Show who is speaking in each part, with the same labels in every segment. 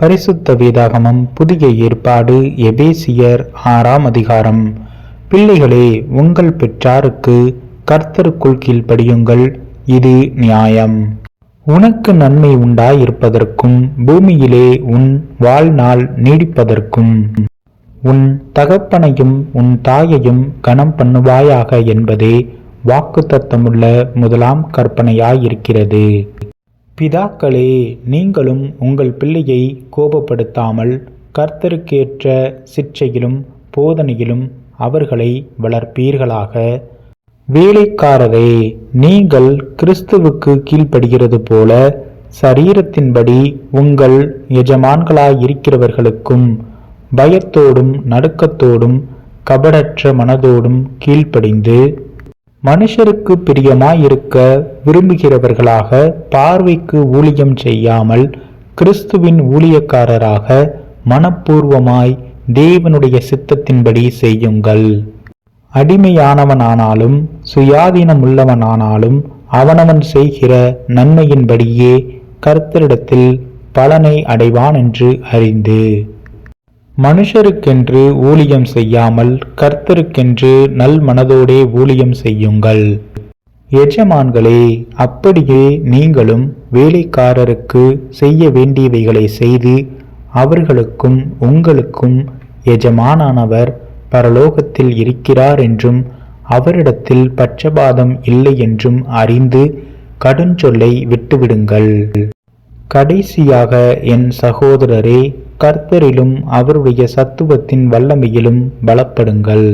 Speaker 1: பரிசுத்த வேதாகமம் புதிய ஏற்பாடு எபேசியர் ஆறாம் அதிகாரம் பிள்ளைகளே உங்கள் பெற்றாருக்கு கர்த்தருக்குள் கீழ்ப்படியுங்கள் இது நியாயம் உனக்கு நன்மை உண்டாயிருப்பதற்கும் பூமியிலே உன் வாழ்நாள் நீடிப்பதற்கும் உன் தகப்பனையும் உன் தாயையும் கனம் பண்ணுவாயாக என்பதே வாக்குத்தத்தமுள்ள முதலாம் கற்பனையாயிருக்கிறது பிதாக்களே நீங்களும் உங்கள் பிள்ளையை கோபப்படுத்தாமல் கர்த்தருக்கேற்ற சிற்சையிலும் போதனையிலும் அவர்களை வளர்ப்பீர்களாக வேலைக்காரரே நீங்கள் கிறிஸ்துவுக்கு கீழ்ப்படுகிறது போல சரீரத்தின்படி உங்கள் எஜமான்களாயிருக்கிறவர்களுக்கும் பயத்தோடும் நடுக்கத்தோடும் கபடற்ற மனதோடும் கீழ்ப்படிந்து மனுஷருக்கு பிரியமாயிருக்க விரும்புகிறவர்களாக பார்வைக்கு ஊழியம் செய்யாமல் கிறிஸ்துவின் ஊழியக்காரராக மனப்பூர்வமாய் தேவனுடைய சித்தத்தின்படி செய்யுங்கள் அடிமையானவனானாலும் சுயாதீனம் உள்ளவனானாலும் அவனவன் செய்கிற நன்மையின்படியே கர்த்தரிடத்தில் பலனை அடைவான் என்று அறிந்து மனுஷருக்கென்று ஊழியம் செய்யாமல் கர்த்தருக்கென்று நல் மனதோடே ஊழியம் செய்யுங்கள் எஜமான்களே அப்படியே நீங்களும் வேலைக்காரருக்கு செய்ய வேண்டியவைகளை செய்து அவர்களுக்கும் உங்களுக்கும் எஜமானானவர் பரலோகத்தில் இருக்கிறார் என்றும் அவரிடத்தில் பட்சபாதம் இல்லை என்றும் அறிந்து கடுஞ்சொல்லை விட்டுவிடுங்கள் கடைசியாக என் சகோதரரே கர்த்தரிலும் அவருடைய சத்துவத்தின் வல்லமையிலும் பலப்படுங்கள்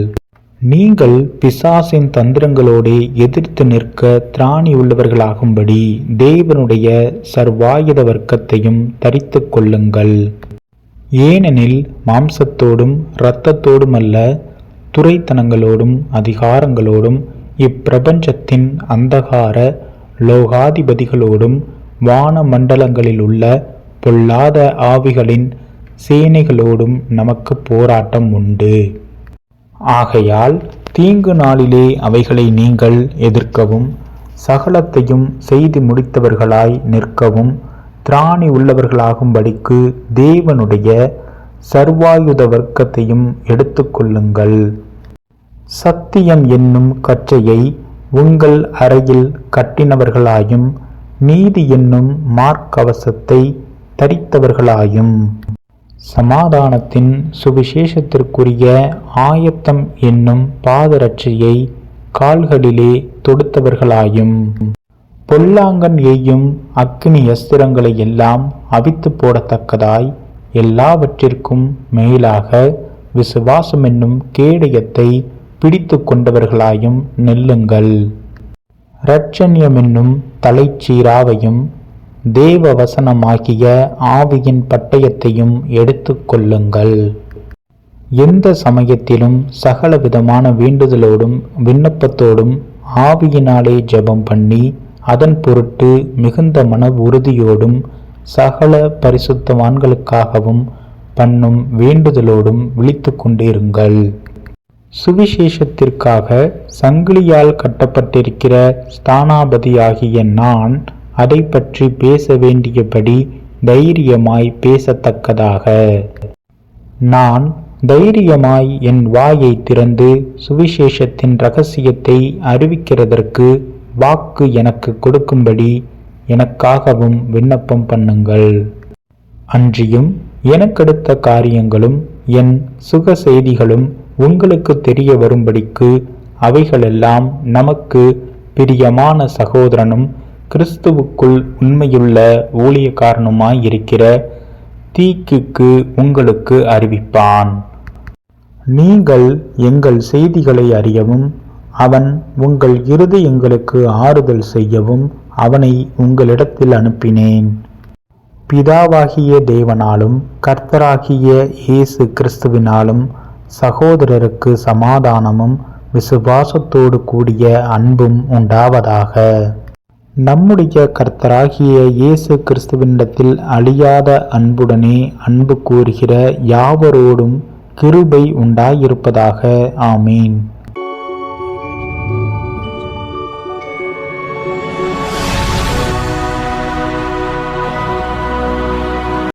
Speaker 1: நீங்கள் பிசாசின் தந்திரங்களோடு எதிர்த்து நிற்க திராணி உள்ளவர்களாகும்படி தேவனுடைய சர்வாயுத வர்க்கத்தையும் தரித்து கொள்ளுங்கள் ஏனெனில் மாம்சத்தோடும் இரத்தத்தோடுமல்ல அல்ல துறைத்தனங்களோடும் அதிகாரங்களோடும் இப்பிரபஞ்சத்தின் அந்தகார லோகாதிபதிகளோடும் வான மண்டலங்களில் உள்ள பொல்லாத ஆவிகளின் சேனைகளோடும் நமக்கு போராட்டம் உண்டு ஆகையால் தீங்கு நாளிலே அவைகளை நீங்கள் எதிர்க்கவும் சகலத்தையும் செய்து முடித்தவர்களாய் நிற்கவும் திராணி உள்ளவர்களாகும்படிக்கு தேவனுடைய சர்வாயுத வர்க்கத்தையும் எடுத்துக்கொள்ளுங்கள் சத்தியம் என்னும் கற்றையை உங்கள் அறையில் கட்டினவர்களாயும் நீதி என்னும் மார்க்கவசத்தை தரித்தவர்களாயும் சமாதானத்தின் சுவிசேஷத்திற்குரிய ஆயத்தம் என்னும் பாதரட்சியை கால்களிலே தொடுத்தவர்களாயும் பொல்லாங்கன் எய்யும் அக்னி அஸ்திரங்களை எல்லாம் அவித்து போடத்தக்கதாய் எல்லாவற்றிற்கும் மேலாக விசுவாசம் என்னும் கேடயத்தை பிடித்து கொண்டவர்களாயும் நெல்லுங்கள் இரட்சண்யம் என்னும் தலைச்சீராவையும் தேவ வசனமாகிய ஆவியின் பட்டயத்தையும் எடுத்து கொள்ளுங்கள் எந்த சமயத்திலும் சகல விதமான வேண்டுதலோடும் விண்ணப்பத்தோடும் ஆவியினாலே ஜெபம் பண்ணி அதன் பொருட்டு மிகுந்த மன உறுதியோடும் சகல பரிசுத்தவான்களுக்காகவும் பண்ணும் வேண்டுதலோடும் விழித்து கொண்டிருங்கள் சுவிசேஷத்திற்காக சங்கிலியால் கட்டப்பட்டிருக்கிற ஸ்தானாபதியாகிய நான் அதை பற்றி பேச வேண்டியபடி தைரியமாய் பேசத்தக்கதாக நான் தைரியமாய் என் வாயை திறந்து சுவிசேஷத்தின் ரகசியத்தை அறிவிக்கிறதற்கு வாக்கு எனக்கு கொடுக்கும்படி எனக்காகவும் விண்ணப்பம் பண்ணுங்கள் அன்றியும் எனக்கடுத்த காரியங்களும் என் சுக செய்திகளும் உங்களுக்கு தெரிய வரும்படிக்கு அவைகளெல்லாம் நமக்கு பிரியமான சகோதரனும் கிறிஸ்துவுக்குள் உண்மையுள்ள ஊழியக்காரனுமாய் இருக்கிற தீக்குக்கு உங்களுக்கு அறிவிப்பான் நீங்கள் எங்கள் செய்திகளை அறியவும் அவன் உங்கள் எங்களுக்கு ஆறுதல் செய்யவும் அவனை உங்களிடத்தில் அனுப்பினேன் பிதாவாகிய தேவனாலும் கர்த்தராகிய இயேசு கிறிஸ்துவினாலும் சகோதரருக்கு சமாதானமும் விசுவாசத்தோடு கூடிய அன்பும் உண்டாவதாக நம்முடைய கர்த்தராகிய இயேசு கிறிஸ்துவினிடத்தில் அழியாத அன்புடனே அன்பு கூறுகிற யாவரோடும் கிருபை உண்டாயிருப்பதாக ஆமீன்